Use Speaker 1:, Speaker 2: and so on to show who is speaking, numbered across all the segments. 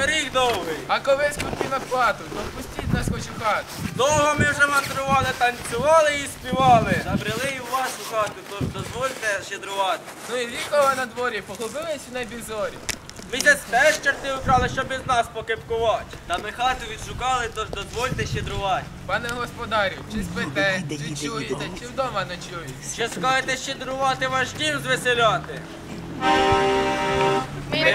Speaker 1: Пиріг довгий.
Speaker 2: А коли скупі на плату, то впустіть нас хоч у хату.
Speaker 1: Довго ми вже мандрували, танцювали і співали. Забрели і в вашу хату, тож дозвольте щедрувати.
Speaker 2: Ну і вікова на дворі, погубились у небі зорі.
Speaker 1: Місяць теж чорти украли, щоб із нас покипкувати.
Speaker 3: Та ми хату відшукали, тож дозвольте щедрувати.
Speaker 2: Пане господарю, чи спите, чи чуєте, чи вдома ночуєте?
Speaker 1: Ще скажете щедрувати ваш дім звеселяти.
Speaker 3: Ми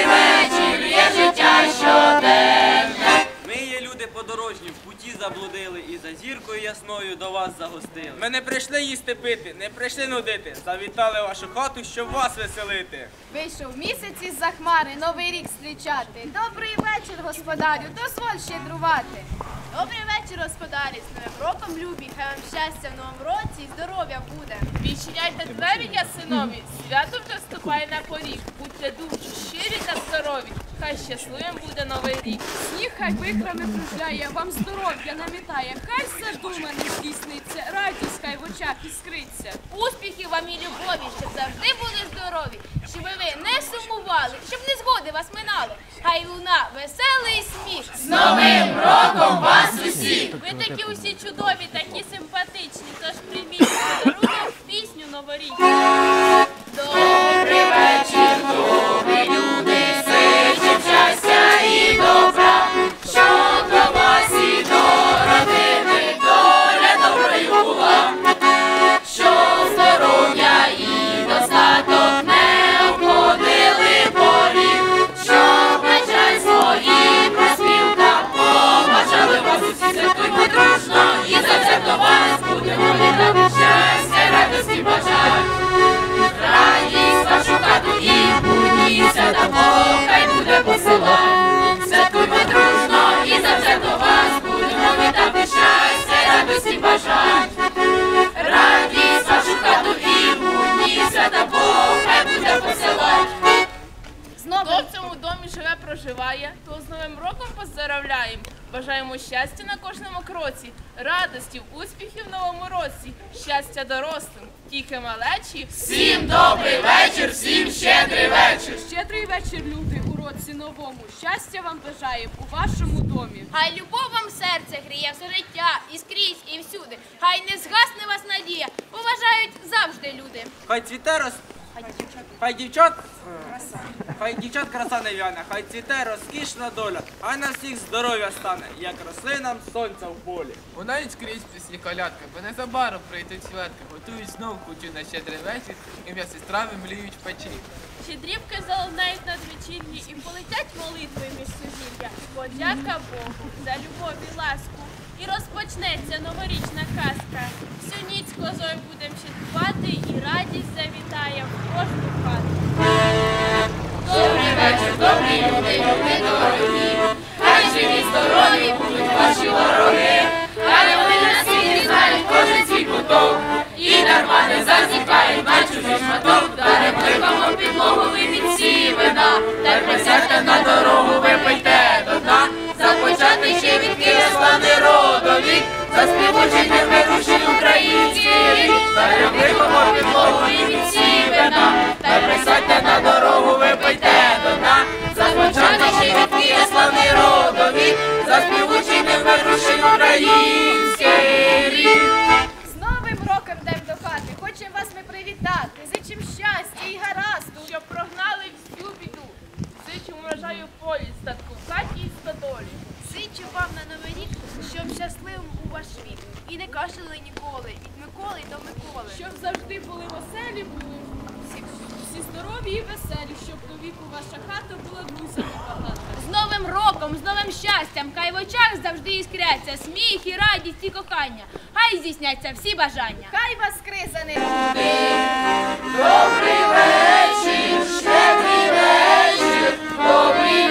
Speaker 3: заблудили і за зіркою ясною до вас загостили.
Speaker 1: Ми не прийшли їсти пити, не прийшли нудити. Завітали вашу хату, щоб вас веселити.
Speaker 4: Вийшов місяць із-за хмари, новий рік зустрічати. Добрий вечір, господарю, дозволь щедрувати. Добрий вечір, господарі, з новим роком любі, хай вам щастя в новому році і здоров'я буде.
Speaker 5: Відчиняйте двері, я синові, свято вже вступає на поріг. Будьте дуже щирі та здорові, хай щасливим буде новий рік.
Speaker 6: Хай вихрами кружляє, вам здоров'я намітає, хай задумане здійсниться, радість хай в очах іскриться.
Speaker 4: Успіхів вам і любові, щоб завжди були здорові, щоб ви не сумували, щоб не згоди вас минали. Хай луна, веселий сміх. З новим роком вас усіх!
Speaker 5: Ви такі усі чудові, такі симпатичні, тож прийміть подарунок пісню новорічну.
Speaker 4: Добрий вечір, люди,
Speaker 5: проживає, то з Новим роком поздоровляємо. Бажаємо щастя на кожному кроці, радості, успіхів в новому році, щастя дорослим, тільки малечі.
Speaker 4: Всім добрий вечір, всім щедрий вечір.
Speaker 6: Щедрий вечір, люди, у році новому. Щастя вам бажаємо у вашому домі.
Speaker 4: Хай любов вам серце гріє все життя і скрізь, і всюди. Хай не згасне вас надія, поважають завжди люди.
Speaker 1: Хай цвіте роз... Хай дівчат... Хай дівчат краса не вяне, хай цвіте розкішна доля, хай на всіх здоров'я стане, як рослинам сонця в полі.
Speaker 2: Лунають скрізь пісні колядки, бо незабаром прийдуть святки, готують знов кутю на щедрий вечір, і м'ясі страви мліють в печі.
Speaker 5: Щедрівки залунають надвечірні і полетять молитви між сузір'я. Подяка Богу за любов і ласку. І розпочнеться новорічна казка. Всю ніч козою будем щедрувати, і радість завітає в кожну хату.
Speaker 4: Добрий вечір, добрі люди, люди дорогі. Хай живі, здорові будуть ваші вороги. Хай вони на світі знають кожен свій куток. І дарма не зазіхають на чужий шматок. Дарем лихому підлогу ви від вина. Та присядьте на дорогу, За вирушить український рік. Дарем лихому підлогу і від вина. Та й присядьте на дорогу, випийте до дна. Започати ще від Києва славний родові. За співучення вирушить український рік.
Speaker 6: З Новим роком йдемо до хати. Хочемо вас ми привітати. Зичим щастя і гаразду.
Speaker 5: Щоб прогнали всю біду. Зичу врожаю в полі, статку в хаті і стодолі.
Speaker 4: Зичу вам на новий рік, щоб щасливим був ваш вік. І не кашляли ніколи, від Миколи до Миколи.
Speaker 6: Щоб завжди були веселі були. Всі, всі здорові і веселі, щоб до віку ваша хата була друзями багата.
Speaker 4: З Новим роком, з новим щастям, хай в очах завжди іскряться сміх і радість і кохання. Хай здійсняться всі бажання.
Speaker 6: Хай вас криза не буде.
Speaker 4: Добрий вечір, щедрий вечір, добрі люди,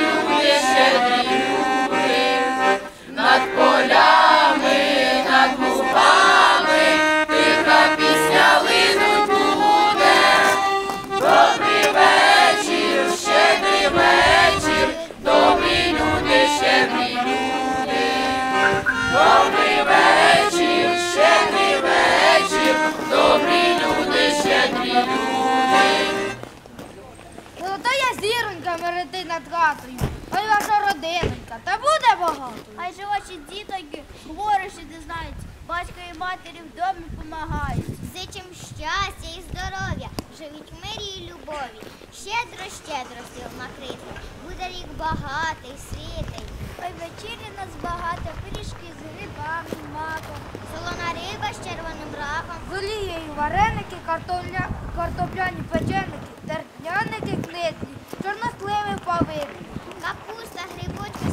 Speaker 7: знають, батько і матері в домі помагають.
Speaker 8: Зичим щастя і здоров'я, живіть в мирі і любові. Щедро, щедро сил накрити. Буде рік багатий, світий.
Speaker 7: Ой, вечірі нас багато, пиріжки з грибами, маком.
Speaker 8: Солона риба з червоним рахом.
Speaker 9: З олією вареники, картопля, картопляні печеники, терняники книтлі, чорносливи павини.
Speaker 8: Капуста, грибочки,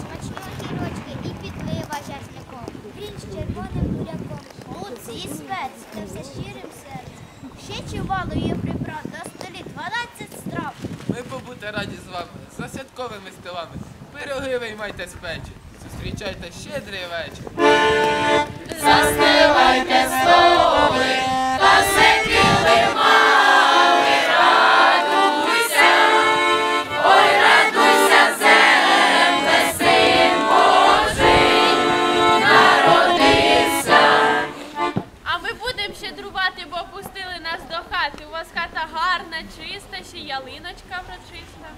Speaker 7: Грінь з червоним буряком, луці і спеці, та все щирим серцем. Ще чувало є приправ, на столі 12 страв.
Speaker 2: Ми побути раді з вами за святковими столами. Пироги виймайте з печі. Зустрічайте щедрий вечір.
Speaker 4: Застилайте столи, та все килимами,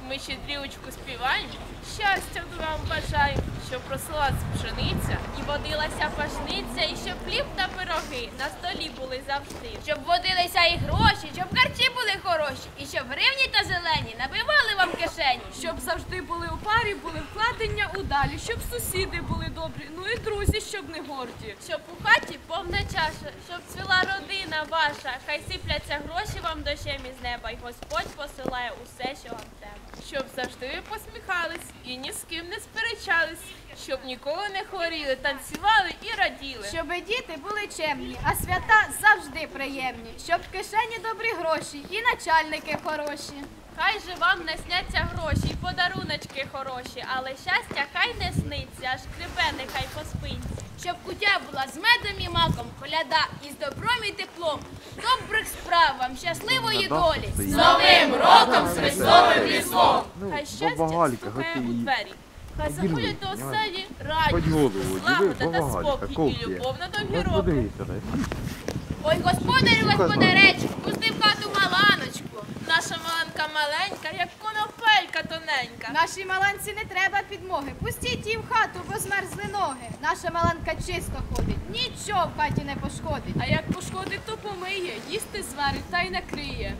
Speaker 5: Ми щедрівочку співаємо, щастя вам бажаємо, щоб росла пшениця і водилася пашниця, і щоб хліб та пироги на столі були завжди.
Speaker 6: Щоб водилися і гроші, щоб харчі були хороші, і щоб гривні та зелені набивали вам кишені.
Speaker 10: Щоб завжди були у парі, були вкладення удалі, щоб сусіди були добрі, ну і друзі, щоб не горді.
Speaker 5: Щоб у хаті повна чаша, щоб цвіла родина ваша, хай сипляться гроші вам дощем із неба, і Господь посилає усе, що вам треба.
Speaker 10: Щоб завжди посміхались і ні з ким не сперечались, щоб ніколи не хворіли, танцювали і раділи.
Speaker 6: Щоб діти були чемні, а свята завжди приємні. Щоб в кишені добрі гроші і начальники хороші.
Speaker 5: Хай же вам не сняться гроші, і подаруночки хороші, але щастя хай не сниться, аж крибе нехай по спинці.
Speaker 6: Щоб кутя була з медом і маком, коляда із добром і теплом. Добрих справ вам, щасливої долі.
Speaker 4: З Новим роком, з Христовим Різдвом.
Speaker 5: Хай щастя стукає у двері. Хай заходять до оселі радість, злагода та спокій і любов на довгі роки.
Speaker 6: Ой, господарю, господаречку, пусти в хату маланочку.
Speaker 5: Наша маланка маленька, як конопелька тоненька.
Speaker 6: Нашій маланці не треба підмоги. Пустіть її в хату, бо змерзли ноги. Наша маланка чисто ходить, нічого в хаті не пошкодить.
Speaker 10: А як пошкодить, то помиє, їсти зварить та й накриє.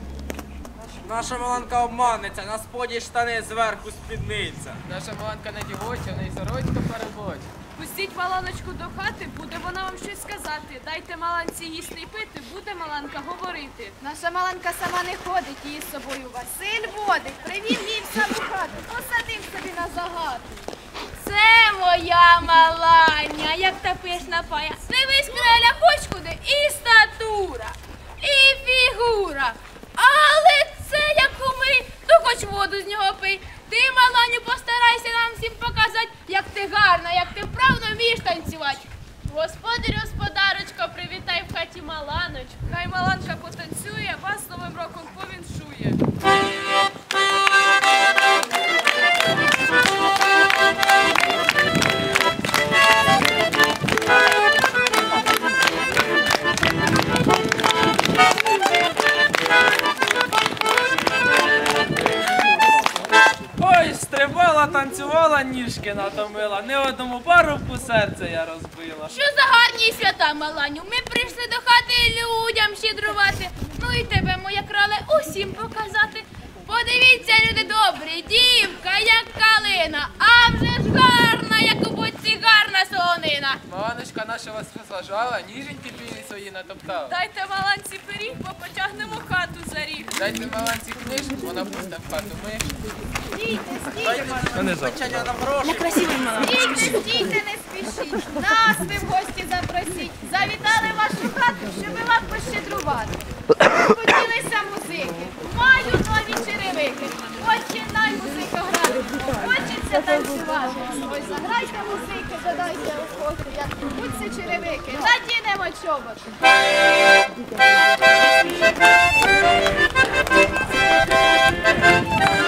Speaker 1: Наша маланка обманниця, на споді штани зверху спідниця.
Speaker 2: Наша маланка не дівоча, в неї сорочка перебоча.
Speaker 10: Пустіть маланочку до хати, буде вона вам щось сказати. Дайте маланці їсти й пити, буде маланка говорити.
Speaker 6: Наша маланка сама не ходить, її з собою Василь водить. Привів її в саму хату, посадив собі на загад. Це моя маланя, як та пишна пая. Дивись, краля, хоч куди, і статура, і фігура. Але це як уми, то хоч воду з нього пий. Ти, маланю, постарайся нам всім показати, як ти гарна, як ти вправно вмієш танцювати.
Speaker 5: Господи, господарочко, привітай в хаті маланочку.
Speaker 10: Хай маланка потанцює, вас з новим роком повіншує.
Speaker 1: Танцювала, ніжки натомила. Не одному парубку серце я розбила.
Speaker 6: Що за гарні свята, Маланю? Ми прийшли до хати людям щедрувати. Ну і тебе, моя крале, усім показати. Подивіться, люди добрі, дівка, як калина, а вже ж гарна, як у боці гарна солонина.
Speaker 2: Маланочка наша вас розважала, ніженьки білі свої натоптала.
Speaker 10: Дайте маланці
Speaker 2: Дайте маланці книжку, вона пусте в хату.
Speaker 6: Стійте, стійте,
Speaker 1: Печення нам гроші.
Speaker 6: стійте, стійте, не спішіть. Нас ви в гості запросіть. Завітали вашу хату, щоб вам пощедрувати. Хотілися музики. Маю нові черевики. Починай музика грати. Хочеться танцювати. Ой, заграйте музики, додайте охоту. Як будьте черевики. Надінемо чоботи.
Speaker 1: Música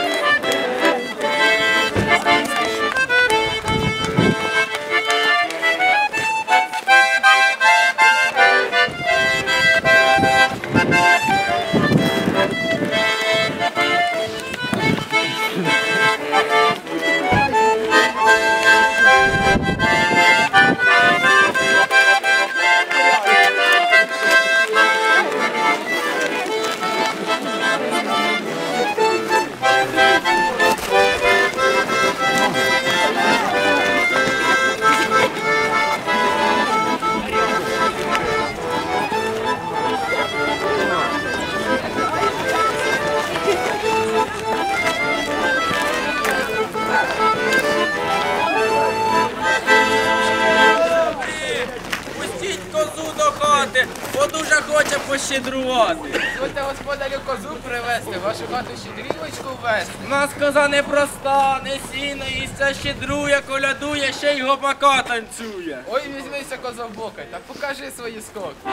Speaker 1: хоче пощедрувати.
Speaker 2: Дозвольте господарю козу привезти, вашу хату щедрівочку ввести.
Speaker 1: У нас коза не проста, не сіна, їсться щедрує, колядує, ще й гопака танцює.
Speaker 2: Ой, візьмися козовбока, та покажи свої скоки.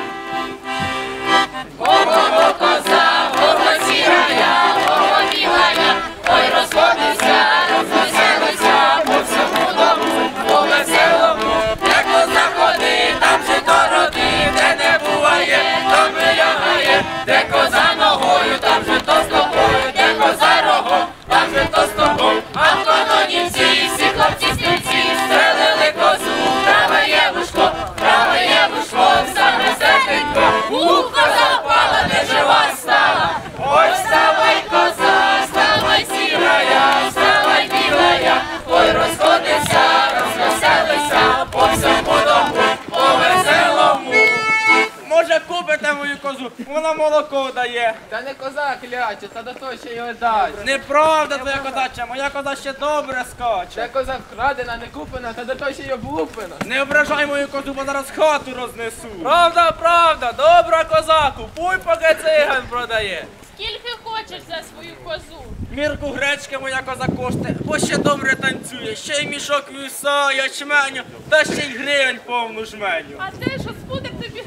Speaker 4: Козу,
Speaker 1: вона молоко дає.
Speaker 2: Та не коза кляче, та до того ще його дасть.
Speaker 1: Неправда твоя козача, моя коза ще добре скаче.
Speaker 2: Це коза вкрадена, не куплена, та до того ще й облуплена.
Speaker 1: Не ображай мою козу, бо зараз хату рознесу.
Speaker 3: Правда, правда, добра коза, купуй, поки циган продає.
Speaker 5: Скільки хочеш за свою козу?
Speaker 1: Мірку гречки моя коза коштує, бо ще добре танцює, ще й мішок віса, ячменю, та ще й гривень повну жменю.
Speaker 5: А де ж господар тобі?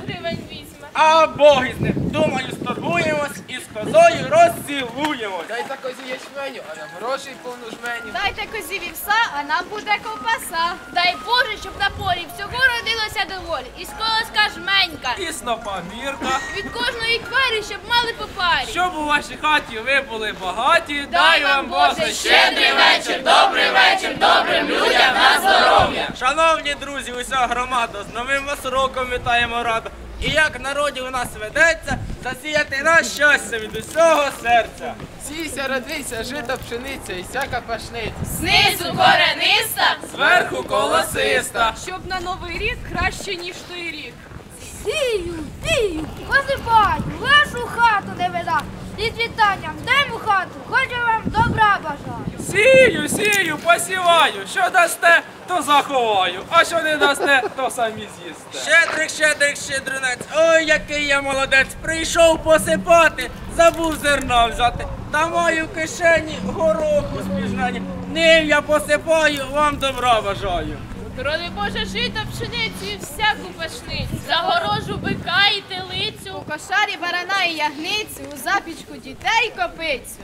Speaker 1: А Бог із ним, думаю, сторгуємось і з козою розцілуємось.
Speaker 2: Дайте козі ячменю, а нам грошей повну жменю.
Speaker 6: Дайте козі вівса, а нам буде ковбаса.
Speaker 10: Дай Боже, щоб на полі всього родилося доволі. І з колоска жменька.
Speaker 3: І снопа мірка.
Speaker 10: Від кожної тварі, щоб мали по парі.
Speaker 3: Щоб у вашій хаті ви були багаті,
Speaker 10: Дай вам Боже
Speaker 4: Щедрий вечір, добрий вечір, добрим людям на здоров'я.
Speaker 1: Шановні друзі, уся громада, з новим вас роком вітаємо радо. І як народі у нас ведеться, засіяти на щастя від усього серця.
Speaker 2: Сійся, родися, жито пшениця і всяка пашниця.
Speaker 10: Знизу корениста.
Speaker 3: Зверху колосиста.
Speaker 10: Щоб на новий рік краще, ніж той рік.
Speaker 9: Сію, сію, посипаю, вашу хату не веда. І з вітанням в хату, хочу вам добра бажаю.
Speaker 3: Сію, сію, посіваю. Що дасте, то заховаю. А що не дасте, то самі з'їсте.
Speaker 1: Щедрик, щедрик, щедринець, ой, який я молодець, прийшов посипати, забув зерна взяти. Та маю в кишені гороху спіжнені. Ним я посипаю, вам добра бажаю.
Speaker 5: Роди Боже, жито, пшеницю і всяку пашницю. Загорожу бика і телицю, У
Speaker 6: кошарі барана і ягницю, у запічку дітей копицю.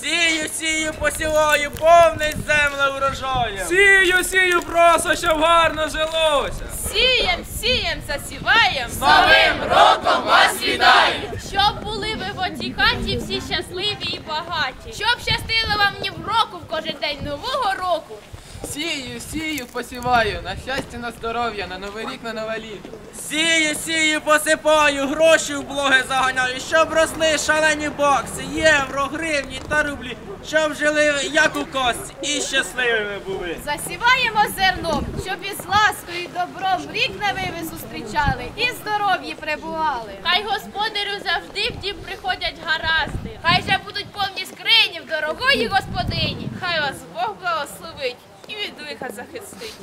Speaker 1: Сію, сію, посіваю, повний земля урожаєм.
Speaker 3: Сію, сію, просто, щоб гарно жилося.
Speaker 5: Сієм, сієм, засіваєм.
Speaker 4: З новим роком вас вітаю.
Speaker 5: Щоб були ви в отій хаті всі щасливі і багаті. Щоб щастило вам ні в року в кожен день нового року.
Speaker 2: Сію, сію, посіваю, на щастя, на здоров'я, на новий рік, на нове літо.
Speaker 1: Сію, сію, посипаю, гроші в блоги заганяю, щоб росли шалені бакси, євро, гривні та рублі, щоб жили як у кості і щасливими були.
Speaker 6: Засіваємо зерном, щоб із ласкою і добром рік новий ви зустрічали і здоров'ї прибували.
Speaker 5: Хай господарю завжди в дім приходять гаразди. Хай же будуть повні скрині в дорогої господині. Хай вас Бог благословить і від лиха захистить.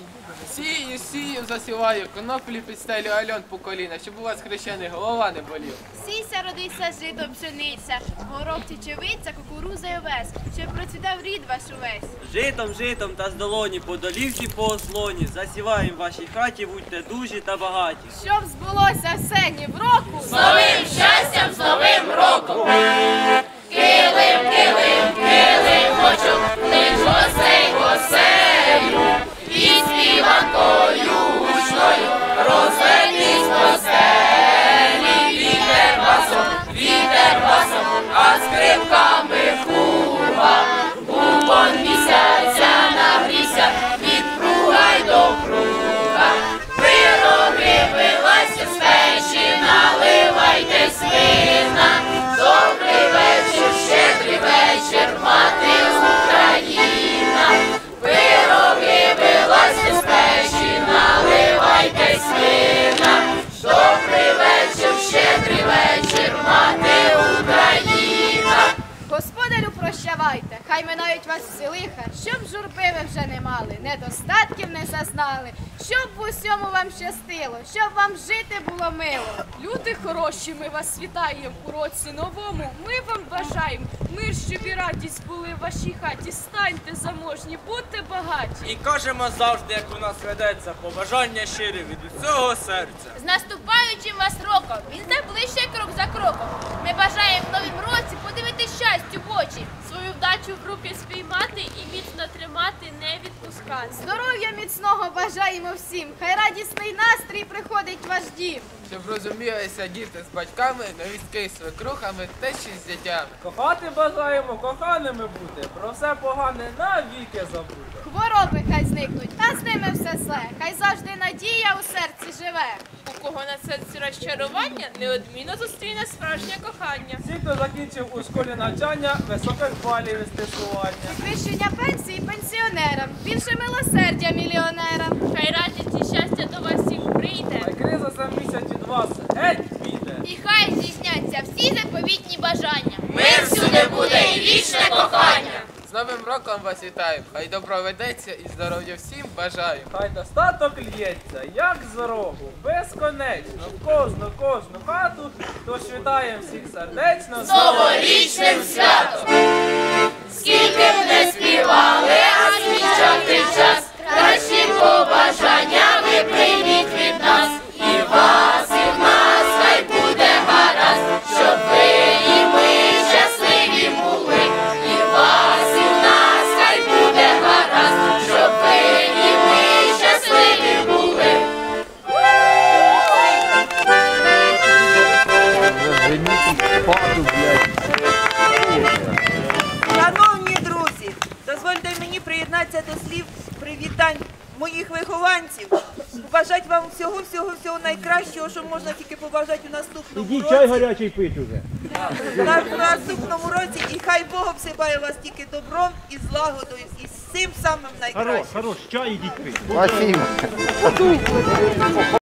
Speaker 2: Сію, сію, засіваю, коноплі підстелю альон по коліна, щоб у вас хрещений голова не болів.
Speaker 6: Сійся, родися, жито, пшениця, горох чечевиця, кукуруза і овес, щоб процвітав рід ваш увесь.
Speaker 3: Житом, житом та з долоні, по долівці, по ослоні. Засіваємо в вашій хаті, будьте дужі та багаті.
Speaker 6: Щоб збулося все ні в року.
Speaker 4: З новим щастям, з новим роком. Килим, килим, килимочок, лиш співанкою гучною розведись по стелі.
Speaker 6: Хай минають вас всі лиха, щоб журби ви вже не мали, недостатків не зазнали, щоб в усьому вам щастило, щоб вам жити було мило.
Speaker 10: Люди хороші, ми вас вітаємо у році новому. Ми вам бажаємо мир, щоб і радість були в вашій хаті. Станьте заможні, будьте багаті.
Speaker 1: І кажемо завжди, як у нас ведеться, побажання щирі від усього серця.
Speaker 5: З наступаючим вас роком, він все ближче крок за кроком. Ми бажаємо в новім році подивитись щастю в очі, свою вдачу в руки спіймати і міцно тримати, не відпускати.
Speaker 6: Здоров'я міцного бажаємо всім, хай радісний настрій приходить в ваш дім.
Speaker 2: Щоб розумілися діти з батьками, новістки з свекрухами, тещі з дітями.
Speaker 3: Кохати бажаємо, коханими бути, про все погане навіки забути.
Speaker 6: Хвороби хай зникнуть, а з ними все зле. Хай завжди надія у серці живе.
Speaker 10: Кого на серці розчарування, неодмінно зустріне справжнє кохання.
Speaker 3: Всі, хто закінчив у школі навчання, високих балів із тестування.
Speaker 6: Підвищення пенсій пенсіонерам, більше милосердя міліонерам.
Speaker 5: Хай радість і щастя до вас всіх прийде.
Speaker 3: Хай криза за місяць від вас геть піде.
Speaker 5: І хай здійсняться всі заповітні бажання.
Speaker 4: Мир всюди буде і.
Speaker 2: З Новим роком вас вітаю! Хай добро ведеться і здоров'я всім бажаю!
Speaker 3: Хай достаток л'ється, як з рогу, безконечно, в кожну, кожну хату, тож вітаємо всіх сердечно з
Speaker 4: Новорічним святом. Скільки б не співали, а свідчати час. Кращі побажання ви прийміть від нас.
Speaker 11: Чай пить уже.
Speaker 12: На, в наступному році, і хай Бог обсипає вас тільки добром і злагодою, і цим самим
Speaker 11: Хорош,
Speaker 12: найкращим.
Speaker 11: хорош, чай ідіть пить.
Speaker 13: Спасибо.